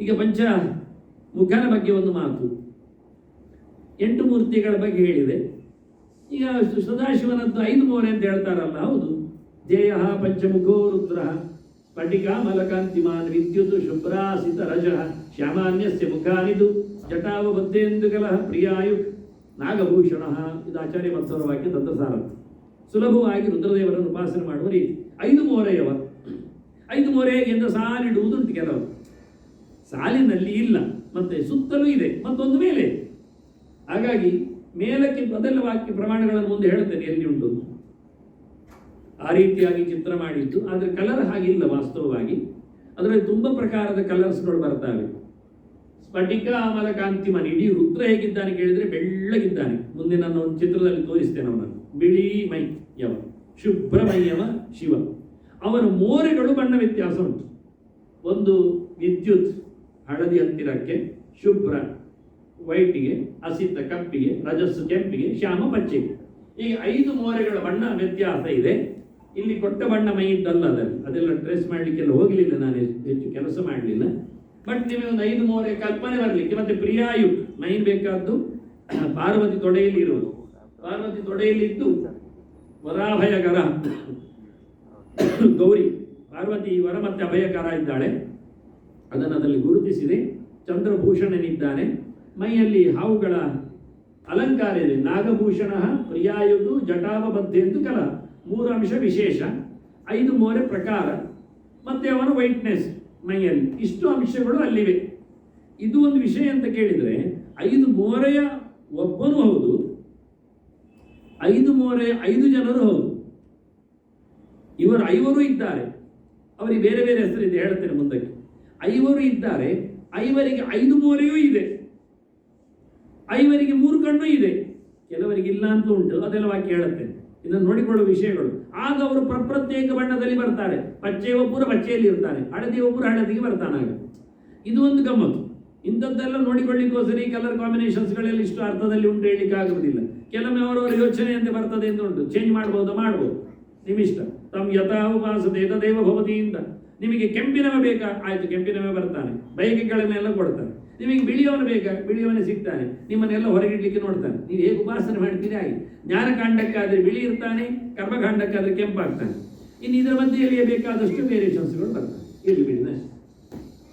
ಈಗ ಪಂಚ ಮುಖನ ಬಗ್ಗೆ ಒಂದು ಮಾತು. ಎಂಟು ಮೂರ್ತಿಗಳ ಬಗ್ಗೆ ಹೇಳಿದೆ. ಈಗ ಸದಾಶಿವನದ್ದು ಐದು ಮೋರೆ ಅಂತ ಹೇಳ್ತಾರಲ್ಲ, ಹೌದು. ಜಯ ಪಂಚಮುಖೋ ರುದ್ರ. ಪಟಿಕಾ ಮಲಕಾಂತಿಮಾನ್ ವಿದ್ಯುತ್ ಶುಭ್ರಾಸಿತ ರಜ. ಶ್ಯಾಮಾನ್ಯಸ್ಯ ಮುಖಾನಿದು ಜಟಾವಬದ್ಧೇಂದು ಕಲಹ ಪ್ರಿಯಾಯು. ನಾಗಭೂಷಣ. ಇದು ಆಚಾರ್ಯ ಮತ್ಸರ ವಾಕ್ಯ ತಂತ್ರಸಾರ ಸುಲಭವಾಗಿ ರುದ್ರದೇವರನ್ನು ಉಪಾಸನೆ ಮಾಡುವ ರೀತಿ. ಐದು ಮೋರೆಯವ. ಐದು ಮೋರೆ ಎಂದು ಸಾಲಿಡುವುದುಂಟು ಕೆಲವರು ಸಾಲಿನಲ್ಲಿ ಇಲ್ಲ, ಮತ್ತೆ ಸುತ್ತಲೂ ಇದೆ, ಮತ್ತೊಂದು ಮೇಲೆ. ಹಾಗಾಗಿ ಮೇಲಕ್ಕೆ ಮೊದಲ ವಾಕ್ಯ ಪ್ರಮಾಣಗಳನ್ನು ಮುಂದೆ ಹೇಳುತ್ತೇನೆ ಎಲ್ಲಿ ಉಂಟು. ಆ ರೀತಿಯಾಗಿ ಚಿತ್ರ ಮಾಡಿದ್ದು, ಆದರೆ ಕಲರ್ ಹಾಗಿಲ್ಲ ವಾಸ್ತವವಾಗಿ. ಅದರಲ್ಲಿ ತುಂಬ ಪ್ರಕಾರದ ಕಲರ್ಸ್ಗಳು ಬರ್ತವೆ. ಸ್ಫಟಿಕ ಆಮಲ ಕಾಂತಿಮನ್ ಇಡೀ ರುದ್ರ ಹೇಗಿದ್ದಾನೆ ಕೇಳಿದರೆ ಬೆಳ್ಳಗಿದ್ದಾನೆ. ಮುಂದೆ ನಾನು ಒಂದು ಚಿತ್ರದಲ್ಲಿ ತೋರಿಸ್ತೇನೆ ಅವನನ್ನು. ಬಿಳಿ ಮೈ ಯವ ಶುಭ್ರಮಯ್ಯವ ಶಿವ. ಅವನ ಮೋರೆಗಳು ಬಣ್ಣ ವ್ಯತ್ಯಾಸ ಉಂಟು. ಒಂದು ವಿದ್ಯುತ್ ಹಳದಿ ಹತ್ತಿರಕ್ಕೆ ಶುಭ್ರ ವೈಟಿಗೆ, ಹಸಿತ ಕಪ್ಪಿಗೆ, ರಜಸ್ಸು ಕೆಂಪಿಗೆ, ಶ್ಯಾಮ ಪಚ್ಚೆಗೆ ಈ ಐದು ಮೋರೆಗಳ ಬಣ್ಣ ವ್ಯತ್ಯಾಸ ಇದೆ. ಇಲ್ಲಿ ಕೊಟ್ಟ ಬಣ್ಣ ಮೈ ಇದ್ದಲ್ಲ ಅದರಲ್ಲಿ. ಅದೆಲ್ಲ ಟ್ರೇಸ್ ಮಾಡಲಿಕ್ಕೆಲ್ಲ ಹೋಗಲಿಲ್ಲ ನಾನು ಹೆಚ್ಚು- ಕೆಲಸ ಮಾಡಲಿಲ್ಲ. ಬಟ್ ನಿಮಗೆ ಒಂದು ಐದು ಮೋರೆ ಕಲ್ಪನೆ ಬರಲಿಕ್ಕೆ, ಮತ್ತೆ ಪ್ರಿಯಾಯು, ಮೈನ್ ಬೇಕಾದ್ದು ಪಾರ್ವತಿ ತೊಡೆಯಲ್ಲಿ ಇರುವುದು ಪಾರ್ವತಿ ತೊಡೆಯಲ್ಲಿದ್ದು ವರಾಭಯಕರ ಗೌರಿ, ಪಾರ್ವತಿ ವರ ಮತ್ತೆ ಅಭಯಕರ ಇದ್ದಾಳೆ. ಅದನ್ನು ಅದರಲ್ಲಿ ಗುರುತಿಸಿದೆ. ಚಂದ್ರಭೂಷಣನಿದ್ದಾನೆ. ಮೈಯಲ್ಲಿ ಹಾವುಗಳ ಅಲಂಕಾರ ಇದೆ ನಾಗಭೂಷಣ ಪ್ರಿಯಾಯುದು ಜಟಾವಬದ್ಧೆಂದು ಕಲ ಮೂರು ಅಂಶ ವಿಶೇಷ. ಐದು ಮೋರೆ ಪ್ರಕಾರ. ಮತ್ತೆ ಅವನ ವೈಟ್ನೆಸ್ ಮೈಯಲ್ಲಿ. ಇಷ್ಟು ಅಂಶಗಳು ಅಲ್ಲಿವೆ. ಇದು ಒಂದು ವಿಷಯ ಅಂತ ಕೇಳಿದರೆ, ಐದು ಮೋರೆಯ ಒಬ್ಬನು ಹೌದು. ಐದು ಮೋರೆಯ ಐದು ಜನರು ಹೌದು. ಇವರು ಐವರು ಇದ್ದಾರೆ. ಅವರಿಗೆ ಬೇರೆ ಬೇರೆ ಹೆಸರಿದೆ. ಹೇಳ್ತೇನೆ. ಐವರು ಇದ್ದಾರೆ. ಐವರಿಗೆ ಐದು ಮೂರೆಯೂ ಇದೆ. ಐವರಿಗೆ ಮೂರು ಕಣ್ಣು ಇದೆ. ಕೆಲವರಿಗೆ ಇಲ್ಲ ಅಂತ ಉಂಟು. ಅದೆಲ್ಲ ವಾಕ್ಯ ಹೇಳುತ್ತೆ. ಇದನ್ನು ನೋಡಿಕೊಳ್ಳುವ ವಿಷಯಗಳು. ಆಗ ಅವರು ಪ್ರಪ್ರತ್ಯೇಕ ಬಣ್ಣದಲ್ಲಿ ಬರ್ತಾರೆ. ಪಚ್ಚೆ ಒಬ್ಬರು ಪಚ್ಚೆಯಲ್ಲಿ ಇರ್ತಾರೆ. ಹಳದಿ ಒಬ್ಬರು ಹಳದಿಗೆ ಬರ್ತಾನೆ ಆಗ. ಇದು ಒಂದು ಗಮ್ಮತ್ತು. ಇಂಥದ್ದೆಲ್ಲ ನೋಡಿಕೊಳ್ಳಿಕ್ಕೋಸ್ಕರ ಈ ಕಲರ್ ಕಾಂಬಿನೇಷನ್ಸ್ಗಳೆಲ್ಲ ಇಷ್ಟು ಅರ್ಥದಲ್ಲಿ ಉಂಟು ಹೇಳಲಿಕ್ಕೆ ಆಗುವುದಿಲ್ಲ. ಕೆಲವೊಮ್ಮೆ ಅವರವರ ಯೋಚನೆಯಂತೆ ಬರ್ತದೆ ಎಂದು ಉಂಟು ಚೇಂಜ್ ಮಾಡ್ಬೋದು? ಮಾಡ್ಬೋದು. ನಿಮ್ಮಿಷ್ಟ. ತಮ್ಮ ಯಥಾ ಉಪಾಸತೆ ತದೇವ ಭವತಿಯಿಂದ. ನಿಮಗೆ ಕೆಂಪಿನವ ಬೇಕಾ? ಆಯ್ತು, ಕೆಂಪಿನವ ಬರ್ತಾನೆ. ಬೈಕ್ಗಳನ್ನೆಲ್ಲ ಕೊಡ್ತಾನೆ. ನಿಮಗೆ ಬಿಳಿಯವನು ಬೇಕಾ? ಬಿಳಿಯವನೇ ಸಿಗ್ತಾನೆ. ನಿಮ್ಮನ್ನೆಲ್ಲ ಹೊರಗಿಡ್ಲಿಕ್ಕೆ ನೋಡ್ತಾನೆ. ನೀವು ಹೇಗೆ ಉಪಾಸನೆ ಮಾಡ್ತೀರಿ? ಆಗಿ ಜ್ಞಾನಕಾಂಡಕ್ಕಾದ್ರೆ ಬಿಳಿ ಇರ್ತಾನೆ, ಕರ್ಮಕಾಂಡಕ್ಕಾದ್ರೆ ಕೆಂಪಾಗ್ತಾನೆ. ಇನ್ನು ಇದರ ಮಧ್ಯೆಯಲ್ಲಿಯೇ ಬೇಕಾದಷ್ಟು ವೇರಿಯೇಷನ್ಸ್ಗಳು ಬರ್ತವೆ. ಇಲ್ಲಿ ಬಿಡಿ